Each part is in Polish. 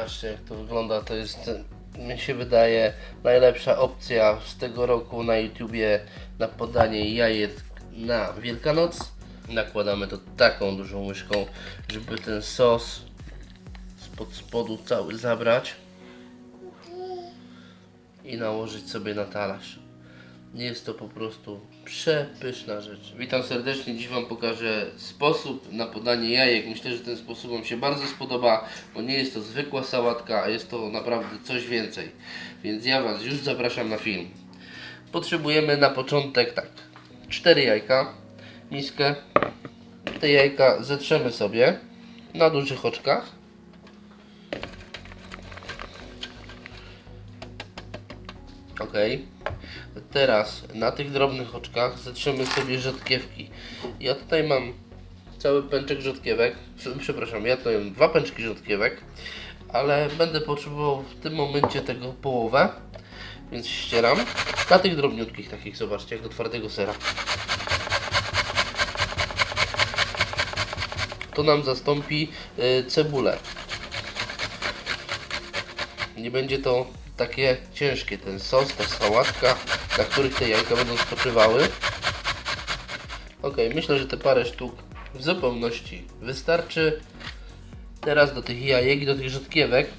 Zobaczcie jak to wygląda. To jest, mi się wydaje, najlepsza opcja z tego roku na YouTubie na podanie jajek na Wielkanoc. Nakładamy to taką dużą łyżką, żeby ten sos spod spodu cały zabrać i nałożyć sobie na talerz. Jest to po prostu przepyszna rzecz. Witam serdecznie, dziś Wam pokażę sposób na podanie jajek. Myślę, że ten sposób Wam się bardzo spodoba, bo nie jest to zwykła sałatka, a jest to naprawdę coś więcej. Więc ja Was już zapraszam na film. Potrzebujemy na początek tak, 4 jajka, miskę. Te jajka zetrzemy sobie na dużych oczkach. Ok. Teraz na tych drobnych oczkach zatrzemy sobie rzodkiewki. Ja tutaj mam cały pęczek rzodkiewek. Przepraszam, ja tutaj mam dwa pęczki rzodkiewek, ale będę potrzebował w tym momencie tego połowę, więc ścieram. Na tych drobniutkich takich, zobaczcie, jak do twardego sera. To nam zastąpi y, cebulę. Nie będzie to takie ciężkie, ten sos, ta sałatka, na których te jajka będą spoczywały. Ok, myślę, że te parę sztuk w zupełności wystarczy. Teraz do tych jajek i do tych rzodkiewek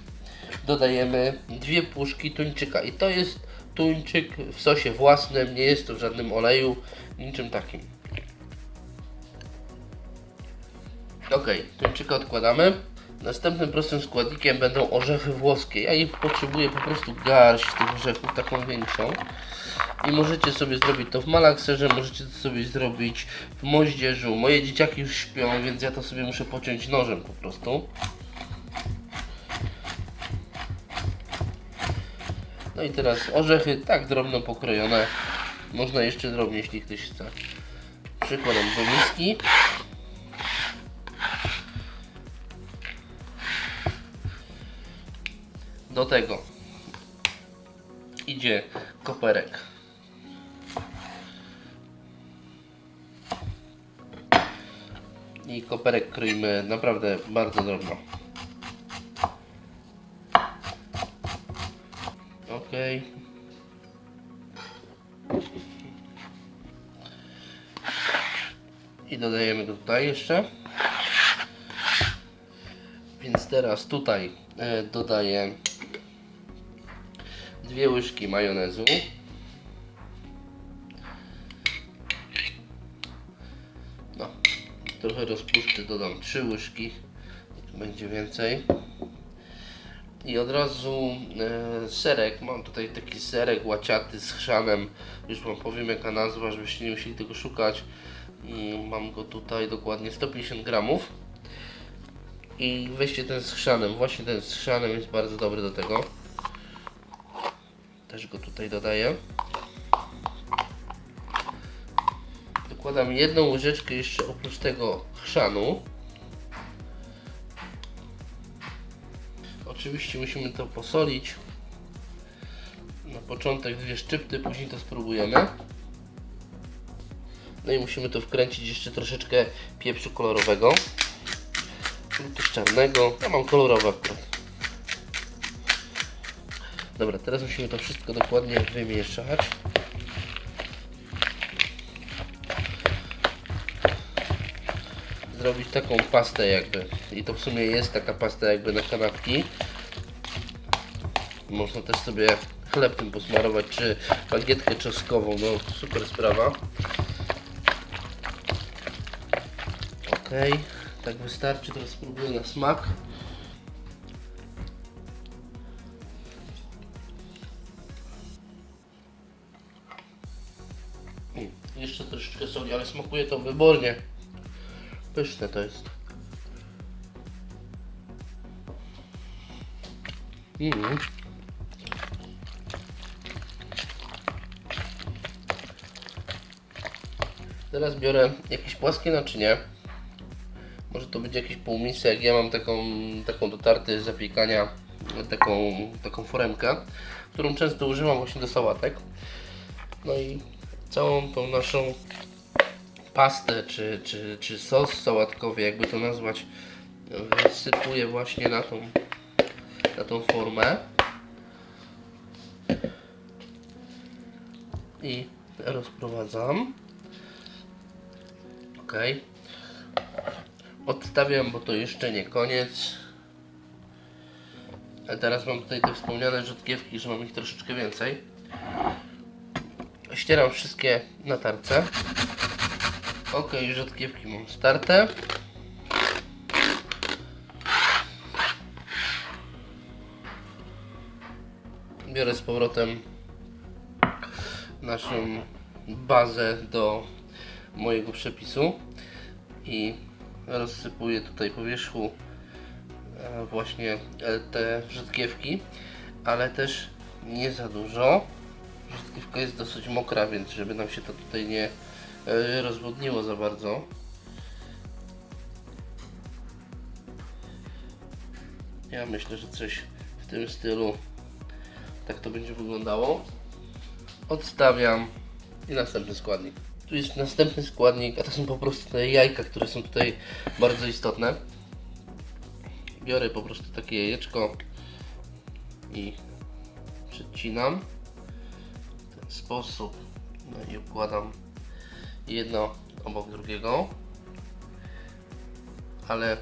dodajemy dwie puszki tuńczyka. I to jest tuńczyk w sosie własnym, nie jest to w żadnym oleju, niczym takim. Ok, tuńczyka odkładamy. Następnym prostym składnikiem będą orzechy włoskie. Ja ich potrzebuję po prostu garść tych orzechów, taką większą. I możecie sobie zrobić to w malakserze, możecie to sobie zrobić w moździerzu. Moje dzieciaki już śpią, więc ja to sobie muszę pociąć nożem po prostu. No i teraz orzechy tak drobno pokrojone. Można jeszcze drobniej, jeśli ktoś chce. Przykładam do miski. Do tego idzie koperek. I koperek kroimy naprawdę bardzo drobno. Ok. I dodajemy go tutaj jeszcze. Więc teraz tutaj e, dodaję dwie łyżki majonezu. No, trochę rozpuszczę, dodam trzy łyżki, będzie więcej. I od razu e, serek, mam tutaj taki serek łaciaty z chrzanem, już Wam powiem jaka nazwa, żebyście nie musieli tego szukać. Mam go tutaj dokładnie 150 gramów. I weźcie ten z chrzanem, właśnie ten z chrzanem jest bardzo dobry do tego. Też go tutaj dodaję. Dokładam jedną łyżeczkę jeszcze oprócz tego chrzanu. Oczywiście musimy to posolić. Na początek dwie szczypty, później to spróbujemy. No i musimy to wkręcić jeszcze troszeczkę pieprzu kolorowego. lub też czarnego. Ja mam kolorowy akurat. Dobra, teraz musimy to wszystko dokładnie wymieszać. Zrobić taką pastę jakby. I to w sumie jest taka pasta jakby na kanapki. Można też sobie chleb tym posmarować, czy bagietkę czosnkową, no super sprawa. Ok, tak wystarczy, teraz spróbuję na smak. Jeszcze troszeczkę soli, ale smakuje to wybornie. Pyszne to jest. Mm. Teraz biorę jakieś płaskie naczynie. Może to być jakiś półmisek. Ja mam taką, taką do tarty zapiekania, taką, taką foremkę, którą często używam właśnie do sałatek. No i całą tą naszą pastę, czy, czy, czy sos sałatkowy, jakby to nazwać, wysypuję właśnie na tą, na tą formę. I rozprowadzam. Ok. Odstawiam, bo to jeszcze nie koniec. A teraz mam tutaj te wspomniane rzodkiewki, że mam ich troszeczkę więcej. Ścieram wszystkie na tarce. Ok, rzodkiewki mam starte. Biorę z powrotem naszą bazę do mojego przepisu i rozsypuję tutaj po wierzchu e, właśnie te rzodkiewki, ale też nie za dużo. Rzodkiewka jest dosyć mokra, więc żeby nam się to tutaj nie e, rozwodniło za bardzo. Ja myślę, że coś w tym stylu tak to będzie wyglądało. Odstawiam i następny składnik. Tu jest następny składnik, a to są po prostu te jajka, które są tutaj bardzo istotne. Biorę po prostu takie jajeczko i przecinam sposób. No i układam jedno obok drugiego, ale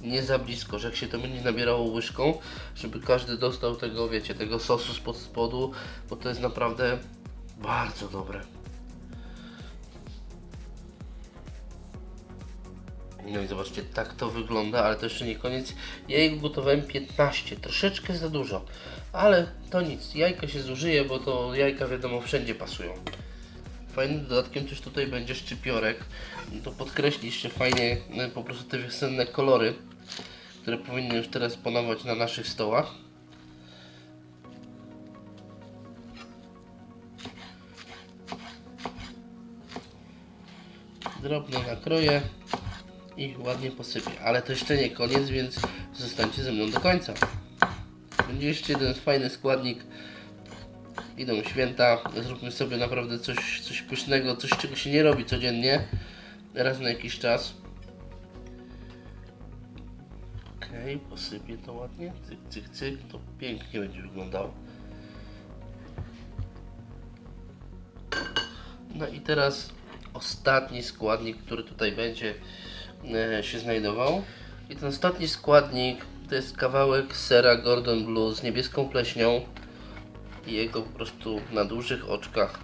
nie za blisko, że jak się to będzie nabierało łyżką, żeby każdy dostał tego, wiecie, tego sosu spod spodu, bo to jest naprawdę bardzo dobre. No i zobaczcie, tak to wygląda, ale to jeszcze nie koniec. Ja jego gotowałem 15, troszeczkę za dużo, ale to nic, jajka się zużyje, bo to jajka wiadomo wszędzie pasują. Fajnym dodatkiem też tutaj będzie szczypiorek. To podkreśli jeszcze fajnie e, po prostu te wiosenne kolory, które powinny już teraz panować na naszych stołach. Drobno nakroję i ładnie posypię. Ale to jeszcze nie koniec, więc zostańcie ze mną do końca. Będzie jeszcze jeden fajny składnik. Idą święta, zróbmy sobie naprawdę coś, coś pysznego, coś czego się nie robi codziennie, raz na jakiś czas. Okej, posypię to ładnie, cyk, cyk, cyk, to pięknie będzie wyglądało. No i teraz ostatni składnik, który tutaj będzie się znajdował. I ten ostatni składnik to jest kawałek sera Gordon Blue z niebieską pleśnią i jego po prostu na dużych oczkach.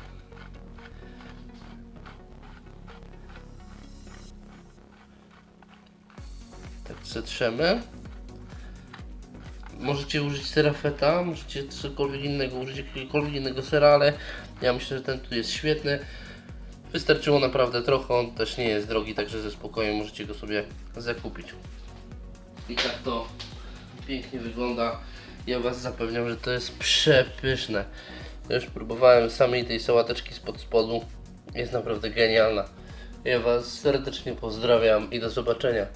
Tak zetrzemy. Możecie użyć sera feta, możecie cokolwiek innego, użyć jakiegokolwiek innego sera, ale ja myślę, że ten tu jest świetny. Wystarczyło naprawdę trochę, on też nie jest drogi, także ze spokojem możecie go sobie zakupić. I tak to pięknie wygląda. Ja Was zapewniam, że to jest przepyszne. Ja już próbowałem samej tej sałateczki spod spodu. Jest naprawdę genialna. Ja Was serdecznie pozdrawiam i do zobaczenia.